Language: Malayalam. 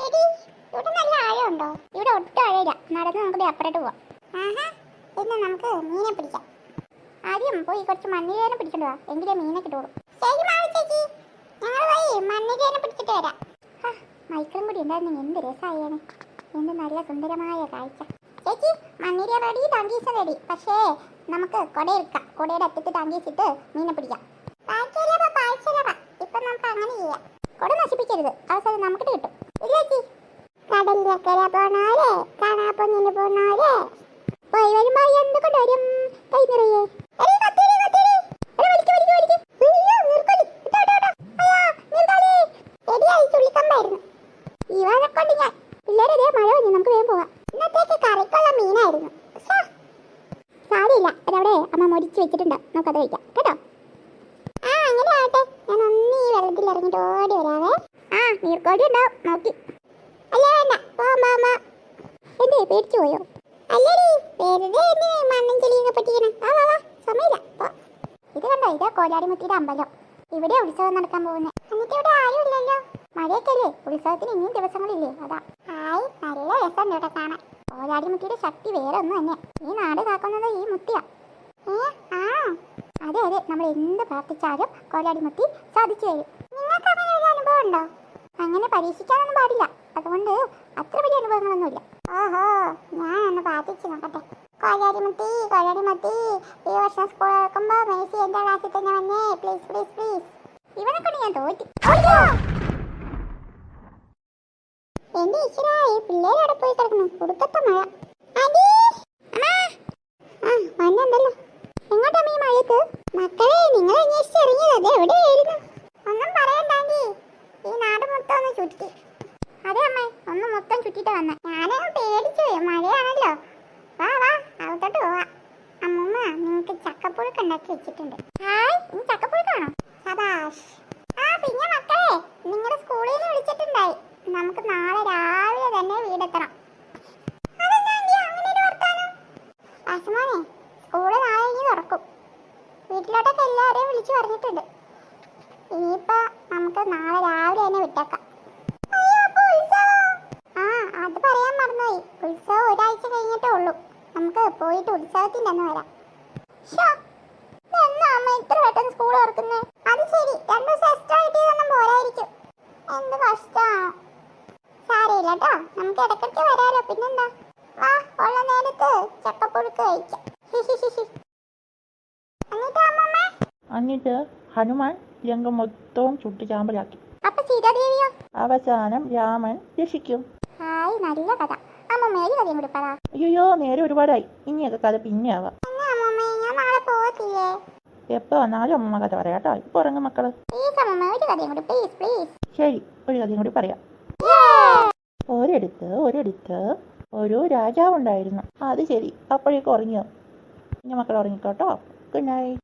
നല്ല ആഴമുണ്ടോ? ഇവിടെ ഒട്ടും ആഴമില്ല. നടന്ന് നമുക്ക് അപ്പുറത്ത് പോവാം. നമുക്ക് മീനെ പിടിക്കാം. ആദ്യം പോയി കുറച്ച് മണ്ണിരേനെ പിടിച്ചിട്ട് വാ. എങ്കിലേ മീനെ കിട്ടുള്ളൂ. മൈക്കിളും കൂടി ഉണ്ടായിരുന്നു. എന്ത് രസമായേനെ എന്ത് നല്ല സുന്ദരമായ കാഴ്ച. ചേച്ചി മണ്ണിര റെഡി ടങ്കീസ് റെഡി പക്ഷേ നമുക്ക് കൊടയെടുക്കാം കൊടയുടെ അറ്റത്ത് ടാങ്കീസിട്ട് മീനെ പിടിക്കാം. ഇപ്പൊ നമുക്ക് അങ്ങനെ ചെയ്യാം. കൊട നശിപ്പിക്കരുത്. അവസരം നമുക്ക് കിട്ടും. കടലിലക്കര പോണോരെ കാണാപ്പൊന്നിന് പോണോരെ പോയി വരുമ്പോ എന്ത് കൊണ്ടുവരും കൈ നിറയെ. മൊരിച്ച് വെച്ചിട്ടുണ്ട്. നമുക്കത് കഴിക്കാം. കേട്ടോ? ആ അങ്ങനെ ആവട്ടെ ഞാൻ ഒന്ന് വെള്ളത്തിൽ ഇറങ്ങിട്ട് ഓടി വരാവേ. നീർക്കോടി ഉണ്ടാവും നോക്കി. അല്ല വേണ്ട. പോവാം പോവാം പോവാം എന്തേ പേടിച്ചു പോയോ? അല്ലടി വെറുതെ എന്നെ മണ്ണും ചെളിയൊക്കെ പറ്റിക്കണം ആ വാ വാ സമയമില്ല. പോ. ഇത് കണ്ടോ? ഇത് കോലാടിമുത്തിയുടെ അമ്പലം. ഇവിടെ ഉത്സവം നടക്കാൻ പോകുന്നത് എന്നിട്ട് ഇവിടെ ആരും ഇല്ലല്ലോ. മഴയൊക്കെ അല്ലേ? ഉത്സവത്തിന് ഇനിയും ദിവസങ്ങളില്ലേ? അതാ. ഹായ് നല്ല രസം ഇവിടെ കാണാൻ. കോലാടിമുത്തിയുടെ ശക്തി വേറെ ഒന്നും തന്നെ ഈ നാട് കാക്കുന്നത് ഈ മുത്തിയാ. ഏ ആ. അതെ അതെ. നമ്മൾ എന്ത് പ്രാർത്ഥിച്ചാലും കോലാടിമുത്തി സാധിച്ചു തരും. നിങ്ങൾക്ക് അങ്ങനെ ഒരു അനുഭവം ഉണ്ടോ? അങ്ങനെ പരീക്ഷിക്കാനൊന്നും പാടില്ല. അതുകൊണ്ട് അത്ര വലിയ അനുഭവങ്ങളൊന്നുമില്ല. ഓഹോ ഞാൻ ഒന്ന് പ്രാർത്ഥിച്ചു നോക്കട്ടെ. കോലാടിമുത്തി കോലാടിമുത്തി ഈ വർഷം സ്കൂൾ തുറക്കുമ്പോ മേസി എന്റെ ക്ലാസ്സിൽ തന്നെ വന്നേ? പ്ലീസ് പ്ലീസ് പ്ലീസ് ഇവനെ കൊണ്ട് ഞാൻ തോറ്റി! എന്റെ ഈശ്വര ഈ പിള്ളേരവിടെ പോയി കിടക്കുന്നു. കൊടുക്കത്ത മഴ. അടി! അമ്മേ! ആ വന്നുണ്ടല്ലോ എങ്ങോട്ടാ ഈ മഴയത്ത് മക്കളെ നിങ്ങൾ അന്വേഷിച്ച് ഇറങ്ങിയത് അത് എവിടെയായിരുന്നു ഒന്നും പറയണ്ടാങ്കി ഈ നാട് മൊത്തം ഒന്ന് ചുറ്റി അതെ അമ്മേ ഒന്ന് മൊത്തം ചുറ്റിട്ട് വന്നെ. ഞാനങ്ങ് പേടിച്ചു മഴയാണല്ലോ. വാ വാ അകത്തോട്ട് പോവാ. അമ്മൂമ്മ നിങ്ങൾക്ക് ചക്കപ്പുഴുക്ക് ഉണ്ടാക്കി വെച്ചിട്ടുണ്ട്. ഹായ് ഇനി ചക്കപ്പുഴുക്കാണോ സബാഷ് ആ പിന്നെ മക്കളെ നിങ്ങളുടെ സ്കൂളിൽ നിന്ന് വിളിച്ചിട്ടുണ്ടായി. നമുക്ക് നാളെ രാവിലെ തന്നെ വീടെത്തണം. ആശുമോനെ സ്കൂൾ നാളെ ഇനി തുറക്കും. വീട്ടിലോട്ടൊക്കെ എല്ലാവരെയും വിളിച്ചു പറഞ്ഞിട്ടുണ്ട്. ഇനിയിപ്പോ നമുക്ക് നാളെ രാവിലെ തന്നെ വിട്ടേക്കാം അയ്യോ, അപ്പൊ ഉത്സവമോ? ആ അത് പറയാൻ മറന്നുപോയി ഉത്സവം ഒരാഴ്ച കഴിഞ്ഞിട്ടേ ഉള്ളൂ നമുക്ക് പോയിട്ട് ഉത്സവത്തിന്റെ അന്ന് വരാം. എന്നാ അമ്മ ഇത്ര പെട്ടെന്ന് സ്കൂൾ തുറക്കുന്നേ? അത് ശരി രണ്ടു ദിവസം എക്സ്ട്രാ കിട്ടിയതൊന്നും പോരായിരിക്കും. എന്ത് കഷ്ടമാണ് സാരയില്ല കേട്ടോ നമുക്ക് ഇടയ്ക്കിടയ്ക്ക് വരാലോ പിന്നെന്താ? വാ ഉള്ള നേരത്ത് ചക്കപ്പുഴുക്ക് കഴിക്കാം. എന്നിട്ട് ഹനുമാൻ രംഗം മൊത്തവും ചുട്ടു ചാമ്പലാക്കി അപ്പൊ സീതാദേവിയോ? അവസാനം രാമൻ രക്ഷിക്കും. ഹായ് നല്ല കഥ. അമ്മമ്മ അയ്യോ നേരെ ഒരുപാടായി. ഇനിയൊക്കെ കഥ പിന്നെ ആവാം എന്നാ അമ്മമ്മ ഞാൻ നാളെ പോകത്തില്ലേ എപ്പോ വന്നാലും അമ്മ കഥ പറയാം കേട്ടോ. ഇപ്പൊ ഉറങ്ങും മക്കൾ. പ്ലീസ് അമ്മമ്മ ഒരു കഥയും കൂടി. പ്ലീസ് പ്ലീസ് ശരി ഒരു കഥയും കൂടി പറയാം. ഒരിടത്ത് ഒരിടത്ത് ഒരു രാജാവുണ്ടായിരുന്നു. അത് ശരി അപ്പോഴേക്കും ഉറങ്ങിയോ? ഇനി മക്കൾ ഉറങ്ങിക്കോട്ടോ. Good night